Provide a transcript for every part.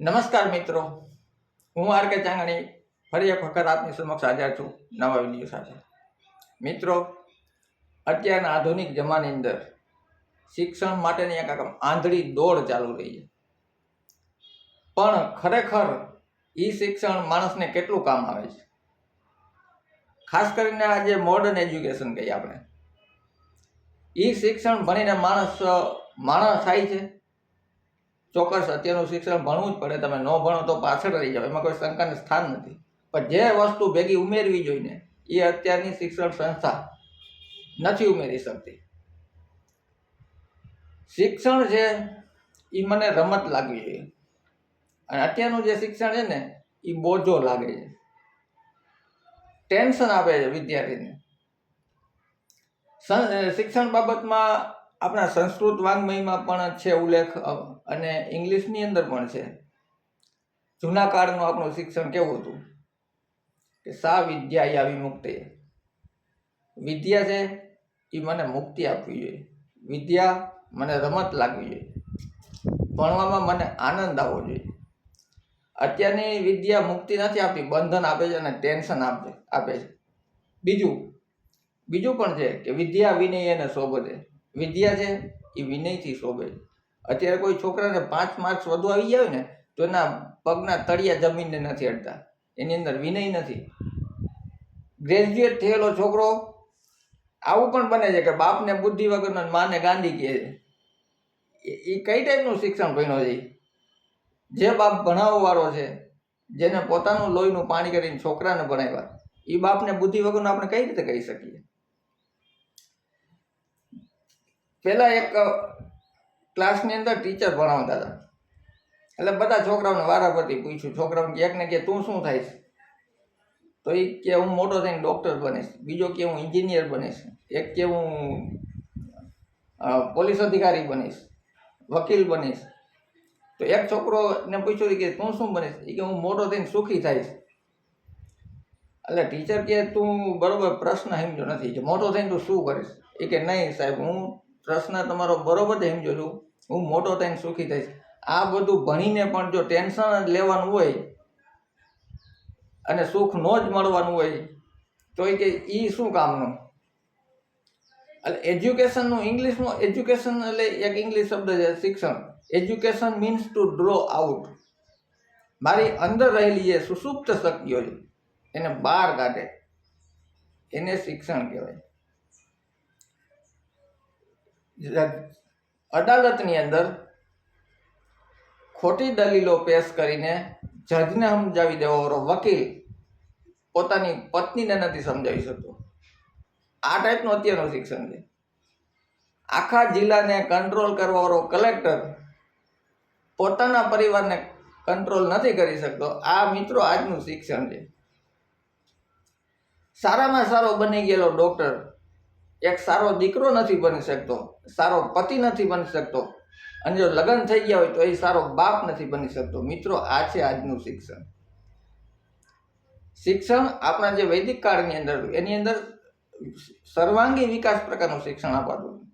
નમસ્કાર મિત્રો. હું આર કે ચાંગણી, ફરી એક વખત આપની સમક્ષ હાજર છું નવા વીડિયો સાથે. મિત્રો, અત્યારના આધુનિક જમાની અંદર શિક્ષણ માટેની એક આંધળી દોડ ચાલુ રહી છે. પણ ખરેખર એ શિક્ષણ માણસને કેટલું કામ આવે છે? ખાસ કરીને આ જે મોડર્ન એજ્યુકેશન કહીએ આપણે. એ શિક્ષણ ભણીને માણસ માણસ થાય છે. ચોક્કસ અત્યારનું શિક્ષણ ભણવું જ પડે, તમે ન ભણો તો પાછળ રહી જાઓ, એમાં કોઈ શંકાને સ્થાન નથી. પણ જે વસ્તુ ભેગી ઉમેરવી જોઈએ એ અત્યારની શિક્ષણ સંસ્થા નથી ઉમેરી શકતી. શિક્ષણ છે એ મને રમત લાગવી જોઈએ અને અત્યારનું જે શિક્ષણ છે ને એ બોજો લાગે છે. ટેન્શન આપે છે વિદ્યાર્થીને. શિક્ષણ બાબતમાં આપણા સંસ્કૃત વાङ्મયમાં પણ છે ઉલ્લેખ અને ઇંગ્લિશની અંદર પણ છે. જૂના કાળનું આપણું શિક્ષણ કેવું હતું? કે સા વિદ્યા યા વિમુક્તિ? વિદ્યા છે એ મને મુક્તિ આપવી જોઈએ. વિદ્યા મને રમત લાગવી જોઈએ. ભણવામાં મને આનંદ આવવો જોઈએ. અત્યારની વિદ્યા મુક્તિ નથી આપતી, બંધન આપે છે અને ટેન્શન આપે આપે છે. બીજું બીજું પણ છે કે વિદ્યા વિનય એને શોભતે વિદ્યા છે એ વિનયથી શોભે. અત્યારે કોઈ છોકરાને પાંચ માર્ક્સ વધુ આવી જાય ને, તો એના પગના તળિયા જમીનને નથી અડતા. એની અંદર વિનય નથી. ગ્રેજ્યુએટ થયેલો છોકરો આવું પણ બને છે કે બાપને બુદ્ધિ વગરનો માને ગાંધી કહે છે. એ- કઈ ટાઈપનું શિક્ષણ ભણ્યો છે? જે બાપ ભણાવવાવાળો છે, જેને પોતાનું લોહીનું પાણી કરીને છોકરાને ભણાવ્યા, એ બાપને બુદ્ધિ વગરનું આપણે કઈ રીતે કહી શકીએ? પહેલા એક ક્લાસની અંદર ટીચર ભણાવતા હતા. એટલે બધા છોકરાઓને વારાફરતી પૂછ્યું છોકરાઓને કે એકને કે તું શું થાય તો એ કે, હું મોટો થઈને ડૉક્ટર બનીશ, બીજો કે હું એન્જિનિયર બનીશ, એક કે હું પોલીસ અધિકારી બનીશ, વકીલ બનીશ. તો એક છોકરોને પૂછ્યું કે, તું શું બનીશ? એ કે, હું મોટો થઈને સુખી થઈશ. એટલે ટીચર કે, તું બરાબર પ્રશ્ન સમજો નથી, કે મોટો થઈને તું શું કરીશ? એ કે, નહીં સાહેબ, હું પ્રશ્ન તમારો બરોબર છે સમજો છું હું મોટો થઈને સુખી થઈશ. આ બધું ભણીને પણ જો ટેન્શન જ લેવાનું હોય અને સુખ ન જ મળવાનું હોય, તો એ કે એ શું કામનું? એટલે એજ્યુકેશનનું ઇંગ્લિશનું એજ્યુકેશન એટલે એક ઇંગ્લિશ શબ્દ છે, શિક્ષણ. Education means to draw out મારી અંદર રહેલી જે સુસુપ્ત શક્તિઓ છે, એને બહાર કાઢે. એને શિક્ષણ કહેવાય. અદાલતની અંદર ખોટી દલીલો પેશ કરીને જજને સમજાવી દેવાવાળો વકીલ પોતાની પત્નીને નથી સમજાવી શકતો. આ ટાઈપનું અત્યારનું શિક્ષણ છે. આખા જિલ્લાને કંટ્રોલ કરવાવાળો કલેક્ટર પોતાના પરિવારને કંટ્રોલ નથી કરી શકતો. આ મિત્રો આજનું શિક્ષણ છે. સારામાં સારો બની ગયેલો ડોક્ટર એક સારો દીકરો નથી બની શકતો, સારો પતિ નથી બની શકતો. અને જો લગ્ન થઈ ગયા હોય તો એ સારો બાપ નથી બની શકતો. મિત્રો, આ છે આજનું શિક્ષણ. શિક્ષણ આપણા જે વૈદિક કાળની અંદર, એની અંદર સર્વાંગી વિકાસ પ્રકારનું શિક્ષણ અપાતું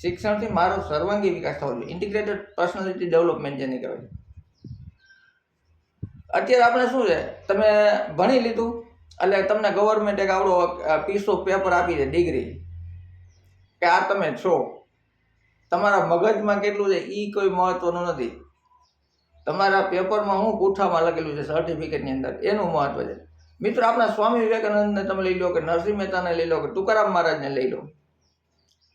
શિક્ષણથી મારો સર્વાંગી વિકાસ થવો જોઈએ. ઇન્ટિગ્રેટેડ પર્સનાલિટી ડેવલપમેન્ટ જેને કહેવાય. અત્યારે આપણે શું છે? તમે ભણી લીધું એટલે તમને ગવર્મેન્ટ એક આવડો પીસ ઓફ પેપર આપી દે ડિગ્રી કે આ તમે છો. તમારા મગજમાં કેટલું છે એ કોઈ મહત્વનું નથી. તમારા પેપરમાં હું પૂઠામાં લખેલું છે સર્ટિફિકેટની અંદર. એનું મહત્વ છે. મિત્રો, આપણા સ્વામી વિવેકાનંદને તમે લઈ લો કે નરસિંહ મહેતાને લઈ લો કે તુકારામ મહારાજને લઈ લો.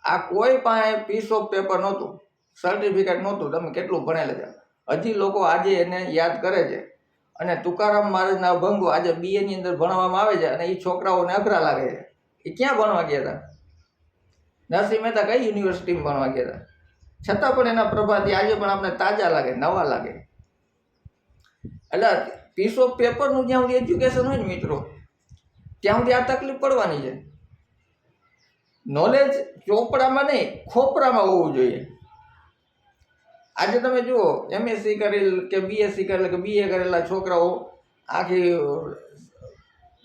આ કોઈ પાસે પીસ ઓફ પેપર નહોતું સર્ટિફિકેટ નહોતું, તમે કેટલું ભણેલા છે. હજી લોકો આજે એને યાદ કરે છે. અને તુકારામ મહારાજના અભંગો આજે બીએની અંદર ભણવામાં આવે છે અને એ છોકરાઓને અઘરા લાગે છે. એ ક્યાં ભણવા ગયા હતા નરસિંહ મહેતા કઈ યુનિવર્સિટીમાં ભણવા ગયા હતા છતાં પણ એના પ્રભાથી આજે પણ આપણે તાજા લાગે, નવા લાગે. એટલે પીસ ઓફ પેપરનું જ્યાં સુધી એજ્યુકેશન હોય ને મિત્રો, ત્યાં સુધી આ તકલીફ પડવાની છે. નોલેજ ચોપડામાં નહીં, ખોપરામાં હોવું જોઈએ. આજે તમે જુઓ એમએસસી કરેલ કે બીએસસી કરેલ કે બીએ કરેલા છોકરાઓ આખી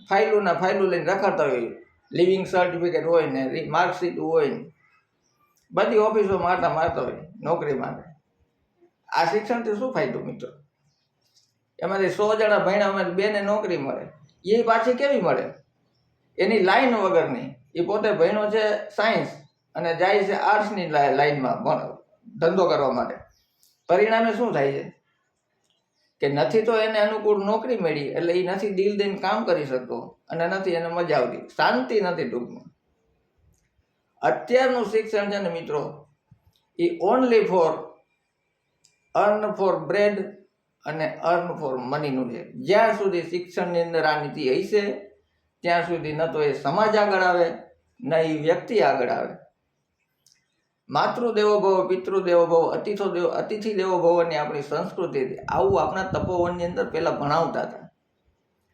ફાઇલોના ફાઇલો લઈને રખાતા હોય. લિવિંગ સર્ટિફિકેટ હોય ને માર્કશીટ હોય ને. બધી ઓફિસો મારતા મારતા હોય, નોકરી માટે. આ શિક્ષણથી શું ફાયદો, મિત્રો? એમાંથી સો જણા ભણ્યા બેને નોકરી મળે. એ પાછી કેવી મળે? એની લાઈન વગરની. એ પોતે ભણ્યો છે સાયન્સ અને જાય છે આર્ટ્સની લાઈનમાં ધંધો કરવા માટે. પરિણામે શું થાય છે? કે નથી તો એને અનુકૂળ નોકરી મળી, એટલે એ નથી દિલ દઈને કામ કરી શકતો અને નથી એને મજા આવતી. શાંતિ નથી ટૂંકમાં. અત્યારનું શિક્ષણ છે ને મિત્રો એ only for earn for bread અને અર્ન ફોર મનીનું છે. જ્યાં સુધી શિક્ષણની અંદર આ નીતિ હશે, ત્યાં સુધી ન તો એ સમાજ આગળ આવે, ન એ વ્યક્તિ આગળ આવે. માતૃદેવો ભવ, પિતૃદેવો ભવ, અતિથો દેવ, અતિથિ દેવો ભવની આપણી સંસ્કૃતિ. હતી આવું આપણા તપોવનની અંદર પહેલાં ભણાવતા હતા.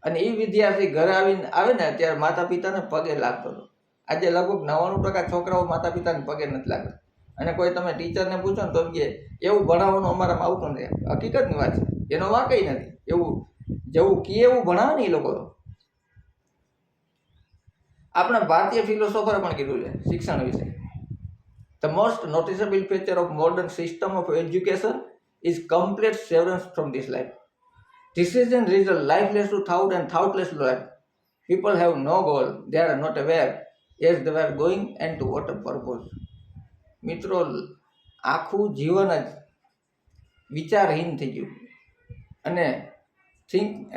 અને એ વિદ્યાર્થી ઘરે આવીને આવે ને, ત્યારે માતા પિતાને પગે લાગતો હતો. આજે લગભગ નવ્વાણું ટકા છોકરાઓ માતા પિતાને પગે નથી લાગતા. અને કોઈ તમે ટીચરને પૂછો ને તો કે, એવું ભણાવવાનું અમારામાં આવતું નથી હકીકતની વાત છે. એનો વાકઈ નથી. એવું જેવું કે એવું ભણાવે ને એ લોકો આપણા ભારતીય ફિલોસોફરે પણ કીધું છે શિક્ષણ વિશે. The most noticeable feature of modern system of education is complete severance from this life Decision is a lifeless lifeless to thought and thoughtless life people have no goal they are not aware as they are going and to what purpose મિત્રો, આખું જીવન જ વિચારહીન થઈ ગયું. અને think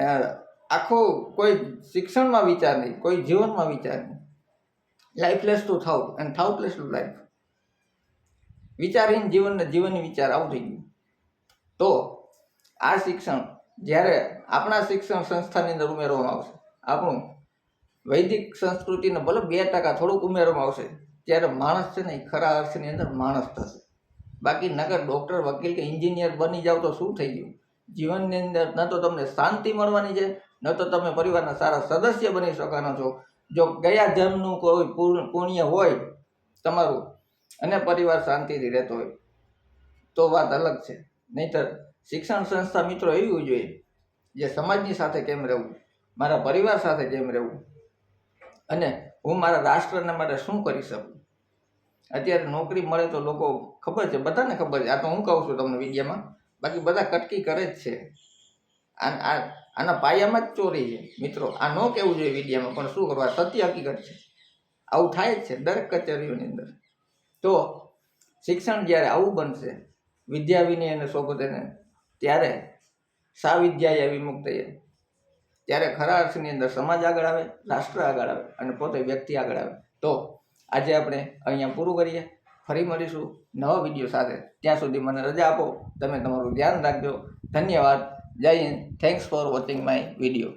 આખો કોઈ શિક્ષણમાં વિચાર નહીં, કોઈ જીવનમાં વિચાર નહીં. Lifeless to thought and thoughtless to life વિચારહીન જીવનને જીવનની વિચાર આવું થઈ ગયું. તો આ શિક્ષણ જ્યારે આપણા શિક્ષણ સંસ્થાની અંદર ઉમેરવામાં આવશે, આપણું વૈદિક સંસ્કૃતિને ભલે બે ટકા થોડુંક ઉમેરવામાં આવશે, ત્યારે માણસ છે ને એ ખરા અર્થની અંદર માણસ થશે. બાકી નગર ડૉક્ટર, વકીલ કે એન્જિનિયર બની જાવ તો શું થઈ ગયું? જીવનની અંદર ન તો તમને શાંતિ મળવાની છે, ન તો તમે પરિવારના સારા સદસ્ય બની શકવાના છો. જો ગયા જન્મનું કોઈ પુણ્ય હોય, તમારું અને પરિવાર શાંતિથી રહેતો હોય. તો વાત અલગ છે. નહીંતર શિક્ષણ સંસ્થા મિત્રો એવી હોવી જોઈએ જે સમાજની સાથે કેમ રહેવું, મારા પરિવાર સાથે કેમ રહેવું અને હું મારા રાષ્ટ્રને માટે શું કરી શકું? અત્યારે નોકરી મળે તો લોકો ખબર છે, બધાને ખબર છે. આ તો હું કહું છું તમને વિદ્યામાં. બાકી બધા કટકી કરે જ છે. આના પાયામાં જ ચોરી છે. મિત્રો, આ ન કહેવું જોઈએ વિદ્યામાં, પણ શું કરવા? સત્ય હકીકત છે. આવું થાય જ છે, દરેક કચેરીઓની અંદર. તો શિક્ષણ જ્યારે આવું બનશે વિદ્યા વિનય અને સોગતને ત્યારે સા વિદ્યાએ વિમુક્ત ત્યારે ખરા અર્થની અંદર સમાજ આગળ આવે, રાષ્ટ્ર આગળ આવે અને પોતે વ્યક્તિ આગળ આવે. તો આજે આપણે અહીંયા પૂરું કરીએ. ફરી મળીશું નવા વીડિયો સાથે. ત્યાં સુધી મને રજા આપો. તમે તમારું ધ્યાન રાખજો. ધન્યવાદ. જય Hind. Thanks for watching my video